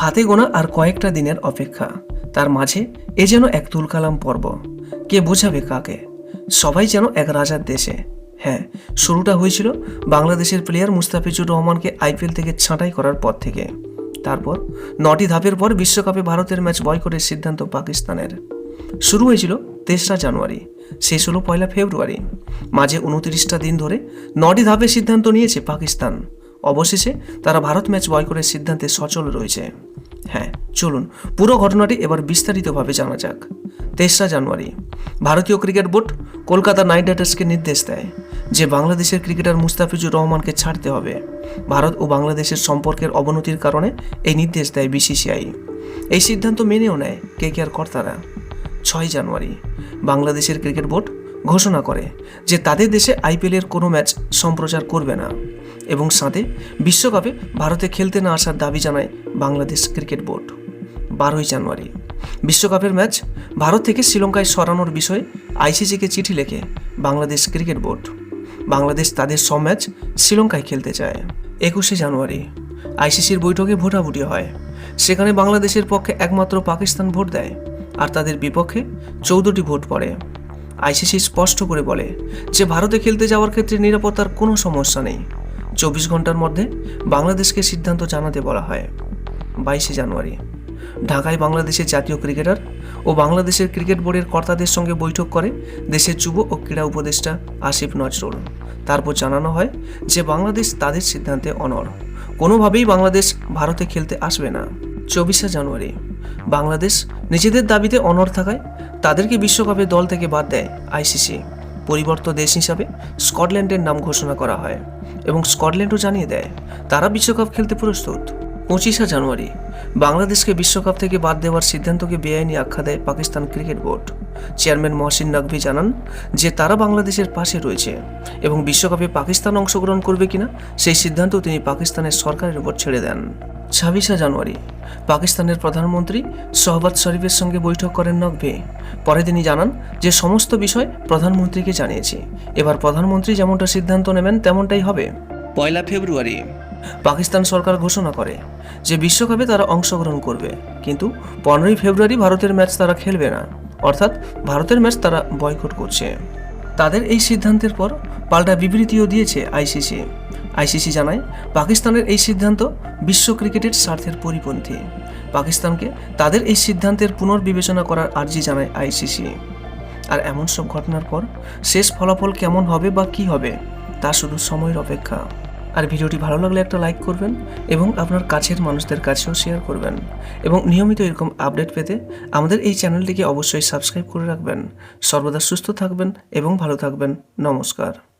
হাতে গোনা আর কয়েকটা দিনের অপেক্ষা। তার মাঝে এ যেন এক তুলকালাম পর্ব। কে বোঝাবে কাকে? সবাই যেন এক রাজার দেশে। হ্যাঁ শুরুটা হয়েছিল বাংলাদেশের প্লেয়ার মুস্তাফিজুর রহমানকে আইপিএল থেকে ছাঁটাই করার পর থেকে। তারপর নটি ধাপের পর বিশ্বকাপে ভারতের ম্যাচ বয়কটের সিদ্ধান্ত পাকিস্তানের। শুরু হয়েছিল তেসরা জানুয়ারি, শেষ হলো পয়লা ফেব্রুয়ারি। মাঝে উনত্রিশটা দিন ধরে নটি ধাপে সিদ্ধান্ত নিয়েছে পাকিস্তান। অবশেষে তারা ভারত ম্যাচ বয়কটের সিদ্ধান্তে সচল রয়েছে। হ্যাঁ চলুন, পুরো ঘটনাটি এবার বিস্তারিতভাবে জানা যাক। তেসরা জানুয়ারি, ভারতীয় ক্রিকেট বোর্ড কলকাতা নাইট রাইডার্সকে নির্দেশ দেয় যে বাংলাদেশের ক্রিকেটার মুস্তাফিজুর রহমানকে ছাড়তে হবে। ভারত ও বাংলাদেশের সম্পর্কের অবনতির কারণে এই নির্দেশ দেয় বিসিসিআই। এই সিদ্ধান্ত মেনেও নেয় কে কে আর কর্তারা। ছয় জানুয়ারি, বাংলাদেশের ক্রিকেট বোর্ড ঘোষণা করে যে তাদের দেশে আইপিএলের কোনো ম্যাচ সম্প্রচার করবে না। এবং সাথে বিশ্বকাপে ভারতে খেলতে না আসার দাবি জানায় বাংলাদেশ ক্রিকেট বোর্ড। বারোই জানুয়ারি, বিশ্বকাপের ম্যাচ ভারত থেকে শ্রীলঙ্কায় সরানোর বিষয়ে আইসিসিকে চিঠি লেখে বাংলাদেশ ক্রিকেট বোর্ড। বাংলাদেশ তাদের সব ম্যাচ শ্রীলঙ্কায় খেলতে চায়। একুশে জানুয়ারি, আইসিসির বৈঠকে ভোটাভুটি হয়। সেখানে বাংলাদেশের পক্ষে একমাত্র পাকিস্তান ভোট দেয়। আর তাদের বিপক্ষে চৌদ্দটি ভোট পড়ে। আইসিসি স্পষ্ট করে বলে যে ভারতে খেলতে যাওয়ার ক্ষেত্রে নিরাপত্তার কোনো সমস্যা নেই। চব্বিশ ঘণ্টার মধ্যে বাংলাদেশকে সিদ্ধান্ত জানাতে বলা হয়। বাইশে জানুয়ারি। ঢাকায় বাংলাদেশের জাতীয় ক্রিকেটার ও বাংলাদেশের ক্রিকেট বোর্ডের কর্তাদের সঙ্গে বৈঠক করে দেশের যুব ও ক্রীড়া উপদেষ্টা আসিফ নজরুল। তারপর জানানো হয় যে বাংলাদেশ তাদের সিদ্ধান্তে অনড়। কোনোভাবেই বাংলাদেশ ভারতে খেলতে আসবে না। চব্বিশে জানুয়ারি। বাংলাদেশ নিজেদের দাবিতে অনড় থাকায় তাদেরকে বিশ্বকাপে দল থেকে বাদ দেয় আইসিসি। পরিবর্ত দেশ হিসাবে স্কটল্যান্ডের নাম ঘোষণা করা হয় এবং স্কটল্যান্ডও জানিয়ে দেয়, তারা বিশ্বকাপ খেলতে প্রস্তুত। পঁচিশে জানুয়ারি, বাংলাদেশকে বিশ্বকাপ থেকে বাদ দেওয়ার সিদ্ধান্তকে বেআইনি আখ্যা দেয় Pakistan cricket board. Chairman Mohsin Naqvi জানান যে তারা বাংলাদেশের পাশে রয়েছে এবং বিশ্বকাপে পাকিস্তান অংশগ্রহণ করবে কিনা সেই সিদ্ধান্ত তিনি পাকিস্তানের সরকারের উপর ছেড়ে দেন। ছাব্বিশে জানুয়ারি, পাকিস্তানের প্রধানমন্ত্রী শহবাজ শরীফের সঙ্গে বৈঠক করেন নকভি। পরে তিনি জানান যে সমস্ত বিষয় প্রধানমন্ত্রীকে জানিয়েছি, এবার প্রধানমন্ত্রী যেমনটা সিদ্ধান্ত নেবেন তেমনটাই হবে। পয়লা ফেব্রুয়ারি পাকিস্তান সরকার ঘোষণা করে যে বিশ্বকাপে তারা অংশগ্রহণ করবে। কিন্তু পনেরোই ফেব্রুয়ারি ভারতের ম্যাচ তারা খেলবে না। অর্থাৎ ভারতের ম্যাচ তারা বয়কট করছে। তাদের এই সিদ্ধান্তের পর পাল্টা বিবৃতিও দিয়েছে আইসিসি। আইসিসি জানায়, পাকিস্তানের এই সিদ্ধান্ত বিশ্ব ক্রিকেটের স্বার্থের পরিপন্থী। পাকিস্তানকে তাদের এই সিদ্ধান্তের পুনর্বিবেচনা করার আর্জি জানায় আইসিসি। আর এমন সব ঘটনার পর শেষ ফলাফল কেমন হবে বা কি হবে, তা শুধু সময়ের অপেক্ষা। আর ভিডিওটি ভালো লাগলে একটা লাইক করবেন এবং আপনার কাছের মানুষদের কাছেও শেয়ার করবেন। এবং নিয়মিত এরকম আপডেট পেতে আমাদের এই চ্যানেলটিকে অবশ্যই সাবস্ক্রাইব করে রাখবেন। সর্বদা সুস্থ থাকবেন এবং ভালো থাকবেন। নমস্কার।